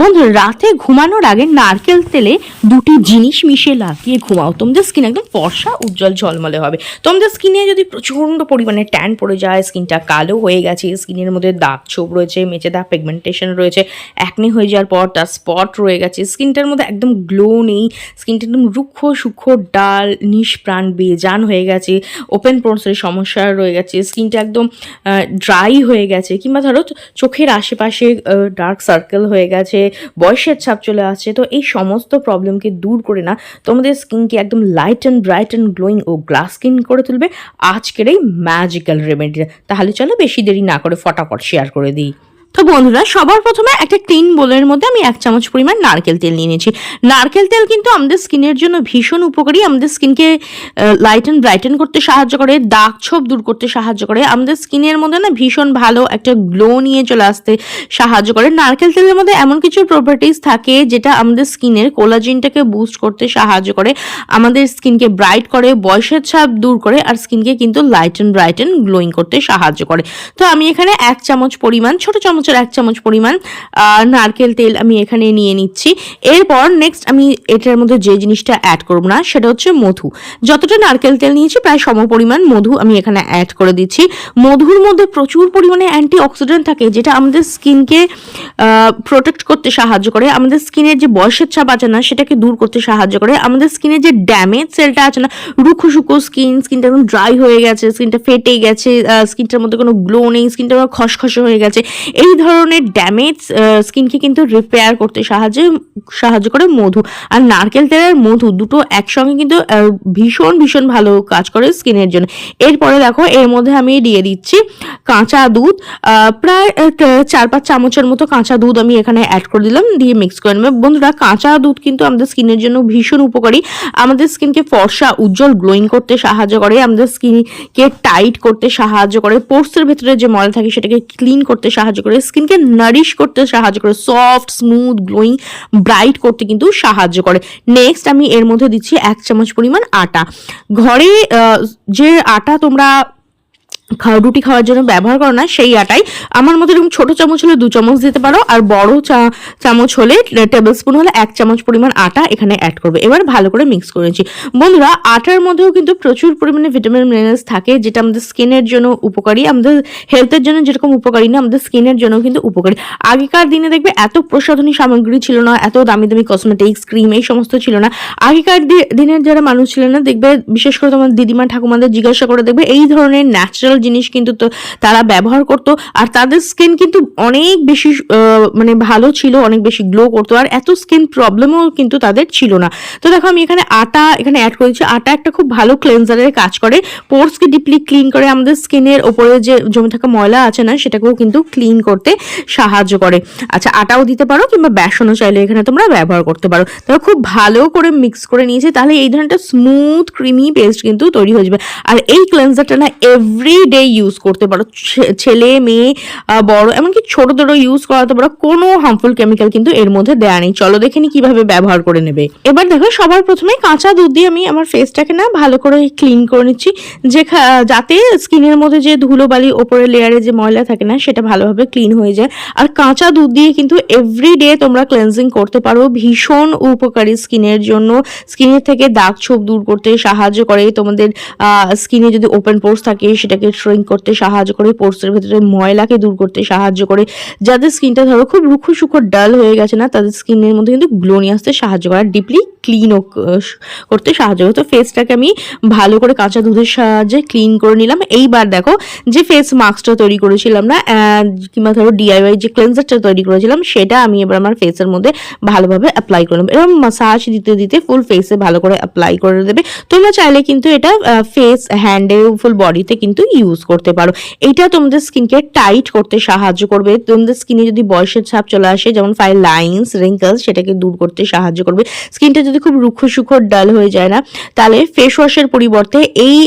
বন্ধু, রাতে ঘুমানোর আগে নারকেল তেলে দুটি জিনিস মিশিয়ে লাগিয়ে ঘুমাও। তোমাদের স্কিন একদম ফর্সা, উজ্জ্বল, ঝলমলে হবে। তোমাদের স্কিনে যদি প্রচণ্ড পরিমাণে ট্যান পড়ে যায় স্কিনটা কালো হয়ে গেছে স্কিনের মধ্যে দাগ ছোপ রয়েছে, মেচে দাগ পিগমেন্টেশন রয়েছে একনি হয়ে যাওয়ার পর তার স্পট রয়ে গেছে স্কিনটার মধ্যে একদম গ্লো নেই স্কিনটা একদম রুক্ষ, সূক্ষ্ম, ডাল নিষ্প্রাণ বেজান হয়ে গেছে ওপেন পোর্সের সমস্যা রয়ে গেছে স্কিনটা একদম ড্রাই হয়ে গেছে, কিংবা ধরো চোখের আশেপাশে ডার্ক সার্কেল হয়ে গেছে বয়সের ছাপ চলে আসছে, তো এই সমস্ত প্রবলেমকে দূর করে না তোমাদের স্কিনকে একদম light and bright and glowing O glass skin করে তুলবে আজকের এই ম্যাজিক্যাল রেমেডিটা তাহলে চলো বেশি দেরি না করে ফটাফট শেয়ার করে দিই। তো বন্ধুরা, সবার প্রথমে একটা ক্লিন বোলের মধ্যে আমি এক চামচ পরিমাণ নারকেল তেল নিয়ে নিয়েছি। নারকেল তেল কিন্তু আমাদের স্কিনের জন্য ভীষণ উপকারী, আমাদের স্কিনকে লাইট অ্যান্ড ব্রাইটেন করতে সাহায্য করে, দাগ ছোপ দূর করতে সাহায্য করে, আমাদের স্কিনের মধ্যে না ভীষণ ভালো একটা গ্লো নিয়ে চলে আসতে সাহায্য করে। নারকেল তেলের মধ্যে এমন কিছু প্রপার্টিস থাকে যেটা আমাদের স্কিনের কোলাজিনটাকে বুস্ট করতে সাহায্য করে, আমাদের স্কিনকে ব্রাইট করে, বয়সের ছাপ দূর করে, আর স্কিনকে কিন্তু light and bright and glowing করতে সাহায্য করে। তো আমি এখানে এক চামচ পরিমাণ, ছোট চামচের এক চামচ পরিমাণ নারকেল তেল আমি এখানে নিয়ে নিচ্ছি। এরপর নেক্সট আমি এটার মধ্যে যে জিনিসটা অ্যাড করব না, সেটা হচ্ছে মধু। যতটা নারকেল তেল নিয়েছি, প্রায় সম পরিমাণ মধু আমি এখানে অ্যাড করে দিচ্ছি। মধুর মধ্যে প্রচুর পরিমাণে অ্যান্টি অক্সিডেন্ট থাকে, যেটা আমাদের স্কিনকে প্রোটেক্ট করতে সাহায্য করে। আমাদের স্কিনের যে বয়সের ছাপ আছে না, সেটাকে দূর করতে সাহায্য করে। আমাদের স্কিনের যে ড্যামেজ সেলটা আছে না, রুখো শুকো স্কিন স্কিনটা একদম ড্রাই হয়ে গেছে, স্কিনটা ফেটে গেছে স্কিনটার মধ্যে কোনো গ্লো নেই, স্কিনটা খসখসে হয়ে গেছে। এই ধরনের ড্যামেজ স্কিনকে কিন্তু রিপেয়ার করতে সাহায্য সাহায্য করে মধু আর নারকেল তেলের মধু দুটো একসঙ্গে কিন্তু ভীষণ ভীষণ ভালো কাজ করে স্কিনের জন্য। এরপরে দেখো, এর মধ্যে আমি দিয়ে দিচ্ছি কাঁচা দুধ। প্রায় চার পাঁচ চামচের মতো কাঁচা দুধ আমি এখানে অ্যাড করে দিলাম, দিয়ে মিক্স করে নেবে। বন্ধুরা, কাঁচা দুধ কিন্তু আমাদের স্কিনের জন্য ভীষণ উপকারী। আমাদের স্কিনকে ফর্সা, উজ্জ্বল গ্লোয়িং করতে সাহায্য করে, আমাদের স্কিনকে টাইট করতে সাহায্য করে। পোর্সের ভেতরে যে ময়লা থাকে, সেটাকে ক্লিন করতে সাহায্য করে স্কিনকে নারিশ করতে সাহায্য করে। সফট স্মুথ গ্লোয়িং ব্রাইট করতে কিন্তু সাহায্য করে। নেক্সট আমি এর মধ্যে দিচ্ছি এক চামচ পরিমাণ আটা। ঘরে যে আটা তোমরা খাওয়া রুটি খাওয়ার জন্য ব্যবহার করো না, সেই আটাই। আমার মতো এরকম ছোট চামচ হলে দু চামচ দিতে পারো, আর বড় চা- চামচ হলে টেবিল স্পুন হলে এক চামচ পরিমাণ আটা এখানে অ্যাড করবে। এবার ভালো করে মিক্স করেছি বন্ধুরা, আটার মধ্যেও কিন্তু প্রচুর পরিমাণে ভিটামিন মিনারেলস থাকে, যেটা আমাদের স্কিনের জন্য উপকারী, আমাদের হেলথের জন্য যেরকম উপকারী না, আমাদের স্কিনের জন্য কিন্তু উপকারী। আগেকার দিনে দেখবে এত প্রসাধনী সামগ্রী ছিল না, এত দামি দামি কসমেটিক্স ক্রিম এই সমস্ত ছিল না। আগেকার দিনের যারা মানুষ ছিলেন না, দেখবে বিশেষ করে তোমার দিদিমা ঠাকুমাদের জিজ্ঞাসা করে দেখবে এই ধরনের ন্যাচারাল জিনিস কিন্তু তারা ব্যবহার করতো। আর তাদের স্কিন কিন্তু অনেক বেশি মানে ভালো ছিল, অনেক বেশি গ্লো করতো। আর এত স্কিন প্রবলেমও কিন্তু তাদের ছিল না। তো দেখো আমি এখানে আটা, এখানে অ্যাড করেছি। আটা একটা খুব ভালো ক্লেন্সারের কাজ করে। পোর্সকে ডিপলি ক্লিন করে আমাদের স্কিনের ওপরে যে জমে থাকা ময়লা আছে না, সেটাকেও কিন্তু ক্লিন করতে সাহায্য করে। আচ্ছা আটাও দিতে পারো কিংবা বেসনও চাইলে এখানে তোমরা ব্যবহার করতে পারো। তবে খুব ভালো করে মিক্স করে নিয়েছে। তাহলে এই ধরনের স্মুথ ক্রিমি পেস্ট কিন্তু তৈরি হয়ে যাবে। আর এই ক্লেন্সারটা না এভরি ডে ইউজ করতে পারো। ছেলে, মেয়ে বড়, এমনকি ছোটদেরও ইউজ করাতে পারো। কোনো হার্মফুল কেমিক্যাল কিন্তু এর মধ্যে দেয়া নেই। চলো দেখে নি কীভাবে ব্যবহার করে নেবে। এবার দেখো, সবার প্রথমে কাঁচা দুধ দিয়ে আমি আমার ফেসটাকে না ভালো করে ক্লিন করে নিচ্ছি। যে যাতে স্কিনের মধ্যে যে ধুলোবালি ওপরের লেয়ারে যে ময়লা থাকে না, সেটা ভালোভাবে ক্লিন হয়ে যায়। আর কাঁচা দুধ দিয়ে কিন্তু এভরি ডে তোমরা ক্লেন্সিং করতে পারো ভীষণ উপকারী স্কিনের জন্য। স্কিনের থেকে দাগ ছোপ দূর করতে সাহায্য করে। তোমাদের স্কিনে যদি ওপেন পোর্স থাকে, সেটাকে শ্রিঙ্ক করতে সাহায্য করে পোর্সের ভেতরে ময়লাকে দূর করতে সাহায্য করে, যাদের স্কিনটা ধরো খুব রুখো সুখো ডাল হয়ে গেছে না, তাদের স্কিনের মধ্যে কিন্তু গ্লো নিয়ে আসতে সাহায্য করে ডিপলি ক্লিনও করতে সাহায্য করে। তো ফেসটাকে আমি ভালো করে কাঁচা দুধের সাহায্যে ক্লিন করে নিলাম। এইবার দেখো যে ফেস মাস্কটা তৈরি করেছিলাম না কিংবা ধরো ডিআইওয়াই যে ক্লেন্সারটা তৈরি করেছিলাম, সেটা আমি এবার আমার ফেসের মধ্যে ভালোভাবে অ্যাপ্লাই করে নেব। এরকম মাসাজ দিতে দিতে ফুল ফেসে ভালো করে অ্যাপ্লাই করে দেবে। তোমরা চাইলে কিন্তু এটা ফেস হ্যান্ডে ফুল বডিতে কিন্তু ইউজ করতে পারো। এটা তোমাদের স্কিনকে টাইট করতে সাহায্য করবে। তোমাদের স্কিনে যদি বয়সের ছাপ চলে আসে, যেমন ফাইল লাইন্স রিঙ্কলস সেটাকে দূর করতে সাহায্য করবে। স্কিনটা যদি খুব রুক্ষ সুক্ষ ডাল হয়ে যায় না, তাহলে ফেস ওয়াশের পরিবর্তে এই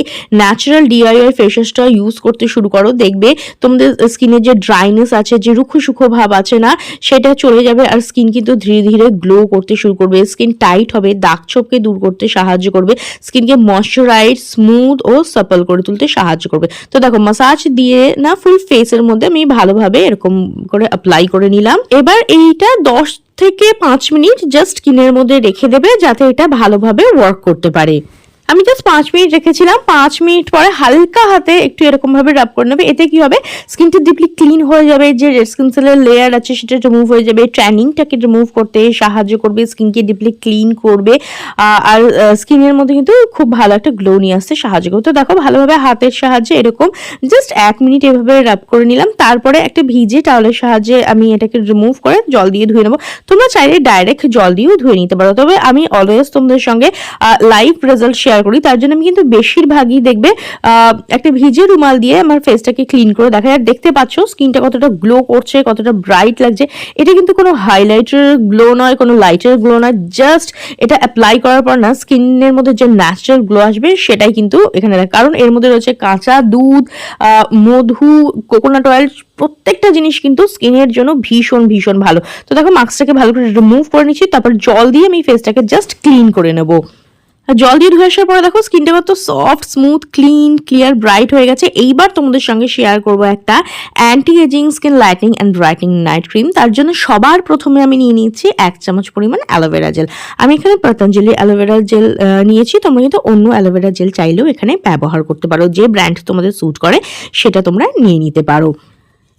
ন্যাচারাল ডিআইওয়াই ফেস ওয়াশটা ইউজ করতে শুরু করো। দেখবে তোমাদের স্কিনের যে ড্রাইনেস আছে, যে রুক্ষ সুক্ষ ভাব আছে না, সেটা চলে যাবে আর স্কিন কিন্তু ধীরে ধীরে গ্লো করতে শুরু করবে। স্কিন টাইট হবে, দাগ ছোপকে দূর করতে সাহায্য করবে। স্কিনকে ময়শ্চারাইজ স্মুথ ও সাপল করে তুলতে সাহায্য করবে। তো দেখো মাসাজ দিয়ে না ফুল ফেসের মধ্যে আমি ভালোভাবে এরকম করে অ্যাপ্লাই করে নিলাম। এবার এইটা দশ থেকে পাঁচ মিনিট জাস্ট স্কিনের মধ্যে রেখে দেবে যাতে এটা ভালোভাবে ওয়ার্ক করতে পারে। আমি জাস্ট পাঁচ মিনিট রেখেছিলাম। পাঁচ মিনিট পরে হালকা হাতে একটু এরকম ভাবে রাব করে নেবে। এতে কি হবে? স্কিনটা ডিপলি ক্লিন হয়ে যাবে। যে রেড স্কিন সেলের লেয়ার আছে, সেটা রিমুভ হয়ে যাবে। ট্যানিংটাকে রিমুভ করতে সাহায্য করবে। স্কিনকে ডিপলি ক্লিন করবে। আর স্কিনের মধ্যে কিন্তু খুব ভালো একটা গ্লো নিয়ে আসতে সাহায্য করবে। তো দেখো, ভালোভাবে হাতের সাহায্যে এরকম জাস্ট এক মিনিট এভাবে রাব করে নিলাম। তারপরে একটা ভিজে টাওয়ালের সাহায্যে আমি এটাকে রিমুভ করে জল দিয়ে ধুয়ে নেব। তোমরা চাইলে ডাইরেক্ট জল দিয়েও ধুয়ে নিতে পারো। তবে আমি অলওয়েজ তোমাদের সঙ্গে লাইভ রেজাল্ট শেয়ার করি। তার জন্য আমি কিন্তু বেশিরভাগই দেখবে একটা ভিজে রুমাল দিয়ে আমার ফেসটাকে ক্লিন করে দেখা আর দেখতে পাচ্ছ স্কিনটা কতটা গ্লো করছে, কতটা ব্রাইট লাগছে। এটা কিন্তু কোনো হাইলাইটার গ্লো নয়, কোনো লাইটার গ্লো নয়। জাস্ট এটা অ্যাপ্লাই করার পর না স্কিনের মধ্যে যে ন্যাচারাল গ্লো আসবে, সেটাই কিন্তু এখানে কারণ এর মধ্যে রয়েছে কাঁচা দুধ মধু কোকোনাট অয়েল প্রত্যেকটা জিনিস কিন্তু স্কিনের জন্য ভীষণ ভীষণ ভালো। তো দেখো মাস্কটাকে ভালো করে রিমুভ করে নিচ্ছি, তারপর জল দিয়ে আমি ফেসটাকে জাস্ট ক্লিন করে নেব। আর জল দিয়ে ধুয়ে আসার পরে দেখো স্কিনটা কত soft smooth clean clear bright হয়ে গেছে। এইবার তোমাদের সঙ্গে শেয়ার করব একটা anti aging skin lighting and brightening night cream তার জন্য সবার প্রথমে আমি নিয়ে নিচ্ছি এক চামচ পরিমাণ অ্যালোভেরা জেল আমি এখানে পতঞ্জলি অ্যালোভেরা জেল নিয়েছি। তোমরা কিন্তু অন্য অ্যালোভেরা জেল চাইলেও এখানে ব্যবহার করতে পারো। যে ব্র্যান্ড তোমাদের স্যুট করে, সেটা তোমরা নিয়ে নিতে পারো।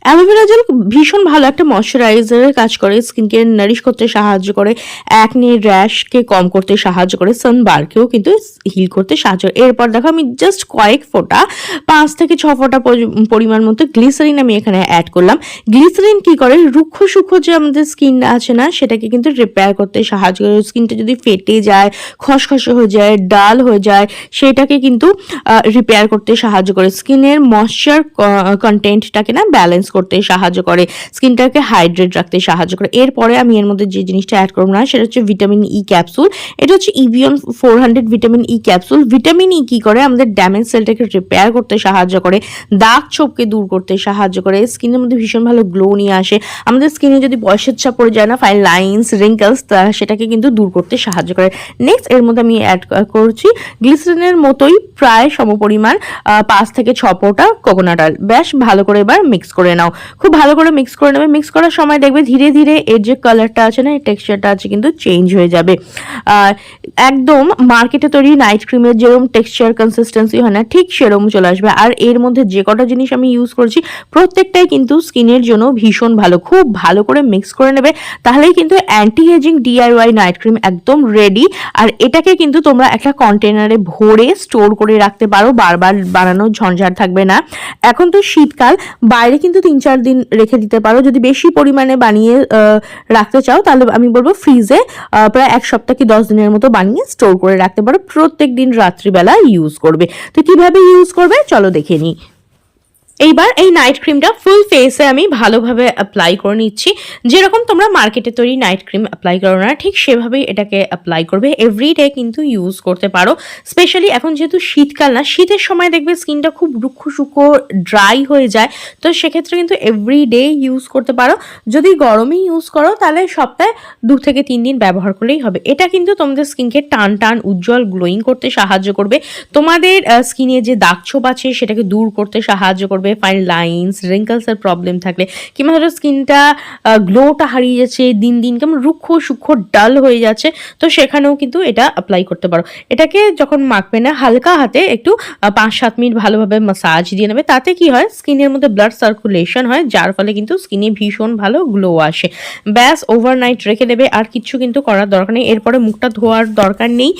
অ্যালোভেরা জেল ভীষণ ভালো একটা ময়শ্চারাইজারের কাজ করে স্কিনকে নারিশ করতে সাহায্য করে অ্যাকনি র্যাশকে কম করতে সাহায্য করে সানবারকেও কিন্তু হিল করতে সাহায্য করে। এরপর দেখো আমি জাস্ট কয়েক ফোঁটা, পাঁচ থেকে ছ ফোঁটা পরিমাণ মতো গ্লিসারিন আমি এখানে অ্যাড করলাম। গ্লিসারিন কি করে? রুক্ষ সূক্ষ্ম যে আমাদের স্কিন আছে না, সেটাকে কিন্তু রিপেয়ার করতে সাহায্য করে। স্কিনটা যদি ফেটে যায়, খসখসে হয়ে যায় ডাল হয়ে যায়, সেটাকে কিন্তু রিপেয়ার করতে সাহায্য করে। স্কিনের ময়শ্চার কন্টেন্টটাকে না ব্যালেন্স করতে সাহায্য করে, স্কিনটাকে হাইড্রেট রাখতে সাহায্য করে। এরপরে আমি এর মধ্যে যে জিনিসটা অ্যাড করব না, সেটা হচ্ছে ভিটামিন ই ক্যাপসুল এটা হচ্ছে Evion four hundred vitamin E capsule vitamin E কি করে? আমাদের ড্যামেজ সেলটাকে রিপেয়ার করতে সাহায্য করে, দাগ ছোপকে দূর করতে সাহায্য করে। স্কিনের মধ্যে ভীষণ ভালো গ্লো নিয়ে আসে। আমাদের স্কিনে যদি বয়সের চাপ পড়ে যায় না ফাইন লাইন্স রিঙ্কলস সেটাকে কিন্তু দূর করতে সাহায্য করে। নেক্সট এর মধ্যে আমি অ্যাড করছি গ্লিসারিনের মতোই প্রায় সমপরিমাণ পাঁচ থেকে ছ ফোঁটা কোকোনাট অয়েল বেশ ভালো করে এবার মিক্স করে নাও। খুব ভালো করে মিক্স করে নেবে। মিক্স করার সময় দেখবে ধীরে ধীরে এর যে কালারটা আছে না এই টেক্সচারটা আছে কিন্তু চেঞ্জ হয়ে যাবে। আর একদম মার্কেটে তৈরি নাইট ক্রিমের যেরকম টেক্সচার কনসিস্টেন্সি হয় না, ঠিক সেরকম চলে আসবে। আর এর মধ্যে যে কটা জিনিস আমি ইউজ করছি, প্রত্যেকটাই কিন্তু স্কিনের জন্য ভীষণ ভালো। খুব ভালো করে মিক্স করে নেবে। তাহলেই কিন্তু anti aging DIY night cream একদম রেডি আর এটাকে কিন্তু তোমরা একটা কন্টেনারে ভরে স্টোর করে রাখতে পারো। বারবার বানানোর ঝঞ্ঝাট থাকবে না। এখন তো শীতকাল, বাইরে কিন্তু তিন চার দিন রেখে দিতে পারো। যদি বেশি পরিমাণে বানিয়ে রাখতে চাও, তাহলে আমি বলব ফ্রিজে প্রায় এক সপ্তাহ কি দশ দিনের মতো বানিয়ে স্টোর করে রাখতে পারো। প্রত্যেক দিন রাত্রিবেলা ইউজ করবে। তো কীভাবে ইউজ করবে? চলো দেখে নিই। এইবার এই নাইট ক্রিমটা ফুল ফেসে আমি ভালোভাবে অ্যাপ্লাই করে নিচ্ছি। যেরকম তোমরা মার্কেটে তৈরি নাইট ক্রিম অ্যাপ্লাই করো না, ঠিক সেভাবেই এটাকে অ্যাপ্লাই করবে। এভরিডে কিন্তু ইউজ করতে পারো। স্পেশালি এখন যেহেতু শীতকাল না, শীতের সময় দেখবে স্কিনটা খুব রুক্ষ সুক্ষ ড্রাই হয়ে যায়। তো সেক্ষেত্রে কিন্তু এভরিডে ইউজ করতে পারো। যদি গরমে ইউজ করো, তাহলে সপ্তাহে দু থেকে তিন দিন ব্যবহার করলেই হবে। এটা কিন্তু তোমাদের স্কিনকে টান টান, উজ্জ্বল গ্লোয়িং করতে সাহায্য করবে। তোমাদের স্কিনে যে দাগ ছোপ আছে, সেটাকে দূর করতে সাহায্য করবে। ফাইন লাইন্স রিঙ্কলসের প্রবলেম থাকলে। কিংবা ধরো স্কিনটা গ্লোটা হারিয়ে যাচ্ছে, দিন দিন কেমন রুক্ষ সূক্ষ্ম ডাল হয়ে যাচ্ছে, তো সেখানেও কিন্তু এটা অ্যাপ্লাই করতে পারো। এটাকে যখন মাখবে না, হালকা হাতে একটু পাঁচ সাত মিনিট ভালোভাবে মাসাজ দিয়ে নেবে। তাতে কি হয়? স্কিনের মধ্যে ব্লাড সার্কুলেশন হয়, যার ফলে কিন্তু স্কিনে ভীষণ ভালো গ্লো আসে। ব্যাস ওভারনাইট রেখে দেবে, আর কিছু কিন্তু করার দরকার নেই। এরপরে মুখটা ধোয়ার দরকার নেই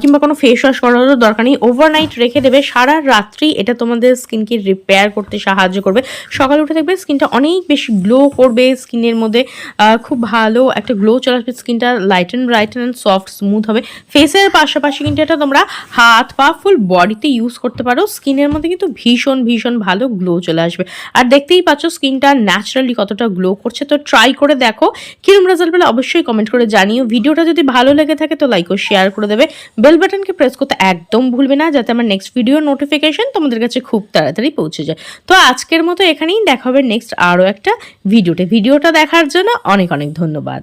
কিংবা কোনো ফেস ওয়াশ করারও দরকার নেই। ওভারনাইট রেখে দেবে, সারা রাত্রি এটা তোমাদের স্কিনকে রিপেয়ার করতে সাহায্য করবে। সকালে উঠে দেখবে স্কিনটা অনেক বেশি গ্লো করবে। স্কিনের মধ্যে খুব ভালো একটা গ্লো চলে আসবে। স্কিনটা light and bright and soft smooth হবে। ফেসের পাশাপাশি কিন্তু এটা তোমরা হাত পা ফুল বডিতে ইউজ করতে পারো। স্কিনের মধ্যে কিন্তু ভীষণ ভীষণ ভালো গ্লো চলে আসবে। আর দেখতেই পাচ্ছ স্কিনটা ন্যাচারালি কতটা গ্লো করছে। তো ট্রাই করে দেখো। কিরম রেজাল্ট পেলে অবশ্যই কমেন্ট করে জানিও। ভিডিওটা যদি ভালো লেগে থাকে তো লাইক ও শেয়ার করে দেবে। বেল বাটনকে প্রেস করতে একদম ভুলবে না, যাতে আমার নেক্সট ভিডিও নোটিফিকেশন তোমাদের কাছে খুব তাড়াতাড়ি পৌঁছে যায়। তো আজকের মতো এখানেই দেখা হবে নেক্সট আরও একটা ভিডিওতে। ভিডিওটা দেখার জন্য অনেক অনেক ধন্যবাদ।